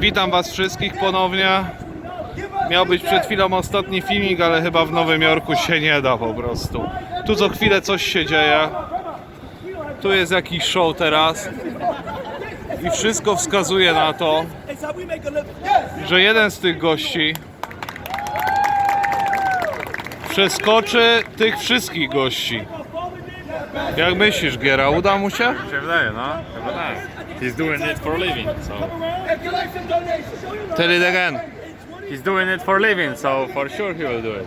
Witam Was wszystkich ponownie. Miał być przed chwilą ostatni filmik, ale chyba w Nowym Jorku się nie da po prostu. Tu co chwilę coś się dzieje. Tu jest jakiś show teraz. I wszystko wskazuje na to, że jeden z tych gości przeskoczy tych wszystkich gości. Jak myślisz, Giera, uda mu się? Się wydaje, no. He's doing it for living, so... Tell it again. He's doing it for living, so for sure he will do it.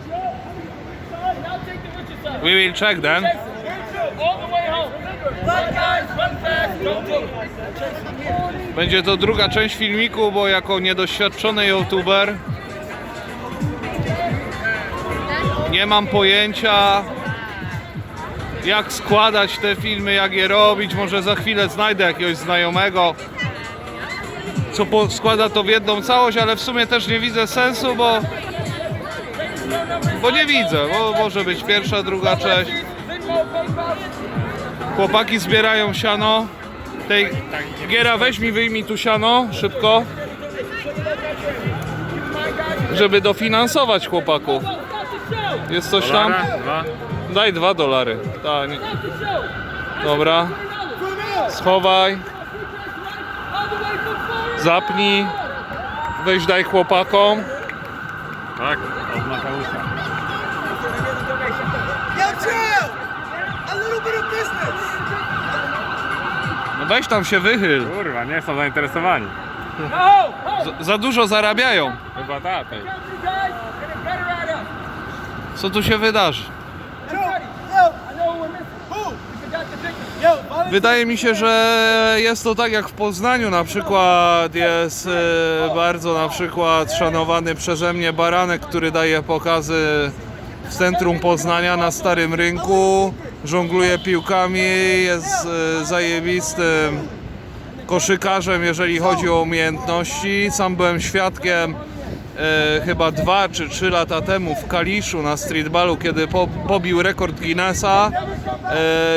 We will check then. Będzie to druga część filmiku, bo jako niedoświadczony youtuber nie mam pojęcia jak składać te filmy, jak je robić. Może za chwilę znajdę jakiegoś znajomego, co składa to w jedną całość, ale w sumie też nie widzę sensu, bo bo nie widzę, bo może być pierwsza, druga część. Chłopaki zbierają siano. Tej Giera, weź mi wyjmij tu siano, szybko. Żeby dofinansować chłopaków. Jest coś tam? Dwa? Daj dwa dolary. Ta, nie. Dobra. Schowaj. Zapnij. Weź daj chłopakom. Tak, od Mateusza. No weź tam się wychyl. Kurwa, nie są zainteresowani. Z- za dużo zarabiają. Chyba tak. Co tu się wydarzy? Wydaje mi się, że jest to tak jak w Poznaniu na przykład jest e, bardzo na przykład szanowany przeze mnie baranek, który daje pokazy w centrum Poznania na Starym Rynku, żongluje piłkami, jest e, zajebistym koszykarzem, jeżeli chodzi o umiejętności. Sam byłem świadkiem e, chyba dwa czy trzy lata temu w Kaliszu na streetballu, kiedy po, pobił rekord Guinnessa e,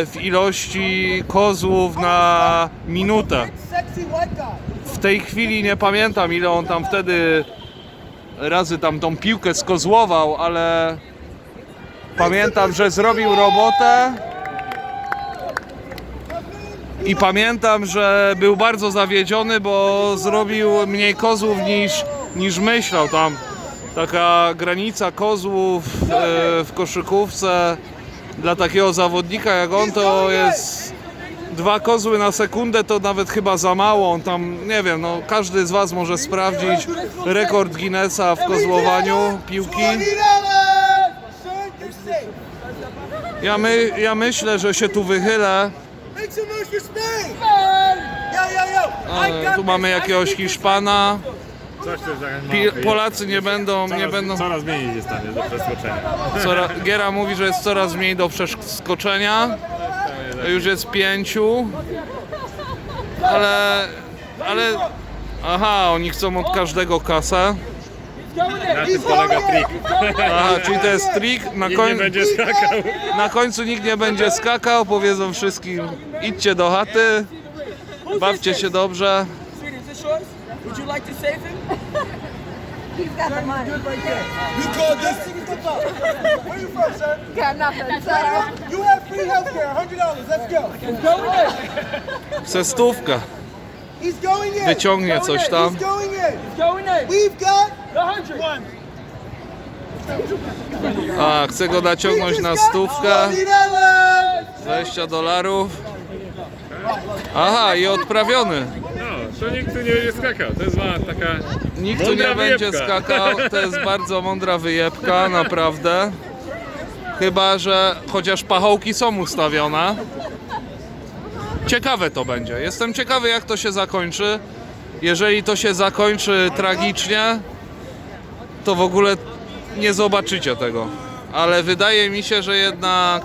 w ilości kozłów na minutę. W tej chwili nie pamiętam ile on tam wtedy razy tam tą piłkę skozłował, ale pamiętam, że zrobił robotę. I pamiętam, że był bardzo zawiedziony, bo zrobił mniej kozłów niż, niż myślał. Tam taka granica kozłów e, w koszykówce dla takiego zawodnika jak on to jest dwa kozły na sekundę to nawet chyba za mało. On tam, nie wiem, no każdy z Was może sprawdzić rekord Guinnessa w kozłowaniu piłki. $20! Son, you're safe. Ja, my, ja myślę, że się tu wychylę. I E, Tu mamy jakiegoś Hiszpana. Coś Pi- mała Polacy nie będą, nie Coraz, będą. coraz mniej jest tam jest do przeskoczenia. Cora, Giera mówi, że jest coraz mniej do przeskoczenia. Już jest pięciu. Ale. Ale. Aha, oni chcą od każdego kasę. Na tym polega trik. Aha, czyli to jest trik. Na, Nikt nie koń, będzie skakał. na końcu nikt nie będzie skakał. Powiedzą wszystkim: idźcie do chaty, bawcie się dobrze. Sweetie, is this yours? Would you like to save him? He's got the money. You called this? Where you from, sir? Got nothing. So, You have free healthcare, $100. Let's go. Go in. Chcę stówkę. He's going in. Wyciągnie coś tam. He's going in. Go in there. We've got The hundred. One. A, chcę go naciągnąć na stówkę. $20. 20 dolarów. Aha, i odprawiony. To nikt tu nie będzie skakał. To jest mała taka... Nikt tu Mądra nie będzie wyjebka. skakał. To jest bardzo mądra wyjebka, naprawdę. Chyba, że chociaż pachołki są ustawione. Ciekawe to będzie. Jestem ciekawy, jak to się zakończy. Jeżeli to się zakończy tragicznie, to w ogóle nie zobaczycie tego. Ale wydaje mi się, że jednak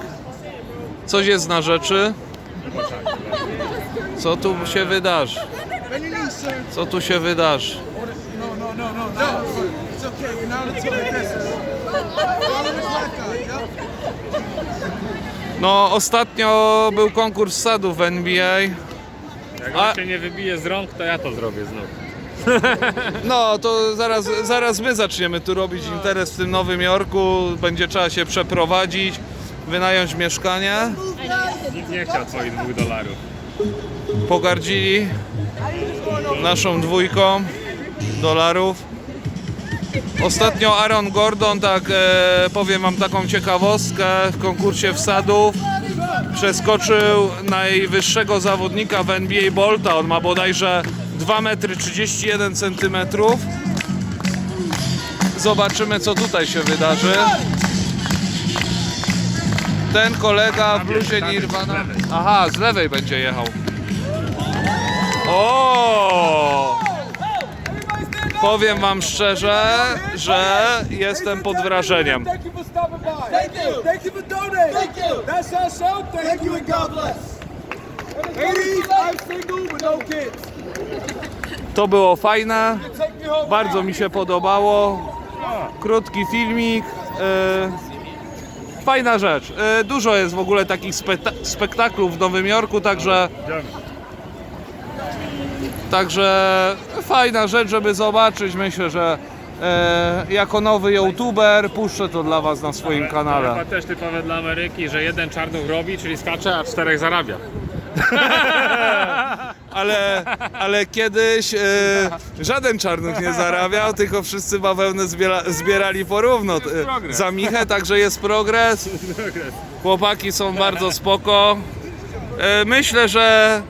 coś jest na rzeczy. Co tu się wydarzy? Co tu się wydarzy? No, no, no, no, ostatnio był konkurs sadów w NBA. Jak A- on się nie wybije z rąk, to ja to zrobię znów. No, to zaraz, zaraz my zaczniemy tu robić interes w tym Nowym Jorku. Będzie trzeba się przeprowadzić, wynająć mieszkanie. Nikt nie chciał twoich dwóch dolarów. Pogardzili naszą dwójką dolarów. Ostatnio Aaron Gordon, tak e, powiem wam taką ciekawostkę, w konkursie wsadów przeskoczył najwyższego zawodnika w NBA Bolta. On ma bodajże 2,31 m. Zobaczymy co tutaj się wydarzy. Ten kolega w bluzie Nirvana. Aha, z lewej będzie jechał. O! Powiem wam szczerze, że jestem pod wrażeniem. To było fajne, bardzo mi się podobało. Krótki filmik. e, Fajna rzecz. E, Dużo jest w ogóle takich spekta- spektaklów w Nowym Jorku, także Także fajna rzecz, żeby zobaczyć. Myślę, że e, jako nowy youtuber puszczę to dla Was na swoim Chyba kanale. też typowe dla Ameryki, że jeden czarnuch robi, czyli skacze, a czterech zarabia. Ale, ale kiedyś e, żaden czarnuch nie zarabiał, tylko wszyscy bawełnę zbiera, zbierali porówno. E. Za Michę, także jest progres. Chłopaki są bardzo spoko. E, Myślę, że,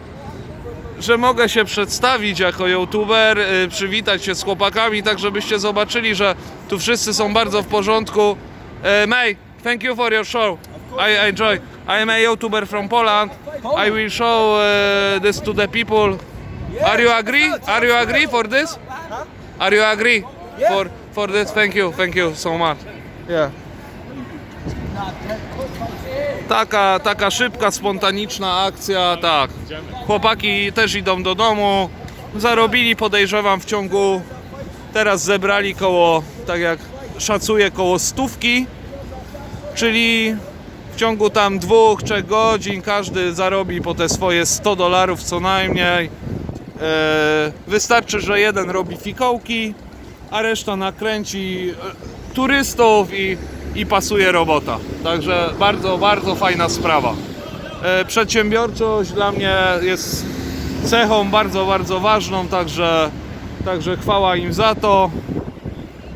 że mogę się przedstawić jako youtuber, e, przywitać się z chłopakami, tak żebyście zobaczyli, że tu wszyscy są bardzo w porządku. E, May, thank you for your show. I enjoy. I am a YouTuber from Poland. I will show uh, this to the people. Are you agree? Are you agree for this? Are you agree for for this? Thank you, thank you so much. Yeah. Taka, taka szybka, spontaniczna akcja, tak. Chłopaki też idą do domu. Zarobili, podejrzewam, w ciągu. Teraz zebrali koło, tak jak szacuję, koło stówki. Czyli w ciągu tam dwóch, trzech godzin każdy zarobi po te swoje 100 dolarów co najmniej. E, wystarczy, że jeden robi fikołki, a reszta nakręci e, turystów i, i pasuje robota. Także bardzo, bardzo fajna sprawa. E, przedsiębiorczość dla mnie jest cechą bardzo, bardzo ważną, także, także chwała im za to.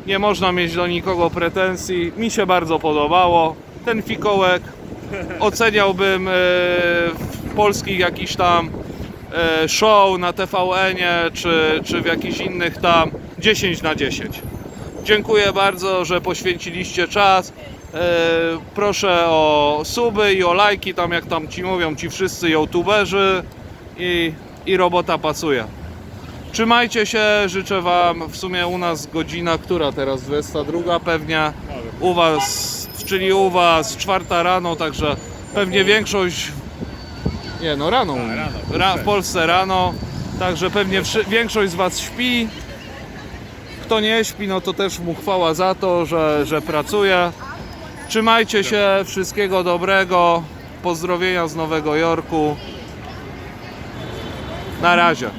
Nie można mieć do nikogo pretensji. Mi się bardzo podobało. Ten fikołek oceniałbym e, w polskich jakichś tam e, show na TVN-ie czy, czy w jakichś innych tam 10 na 10. Dziękuję bardzo, że poświęciliście czas. E, Proszę o suby i o lajki, tam jak tam ci mówią ci wszyscy youtuberzy i, i robota pasuje. Trzymajcie się, życzę Wam w sumie u nas godzina, która teraz 22 pewnie, u Was, czyli u Was czwarta rano, także pewnie większość, nie no rano, Ra, w Polsce rano, także pewnie wszy, większość z Was śpi, kto nie śpi, no to też mu chwała za to, że, że pracuje. Trzymajcie się, wszystkiego dobrego, pozdrowienia z Nowego Jorku. Na razie.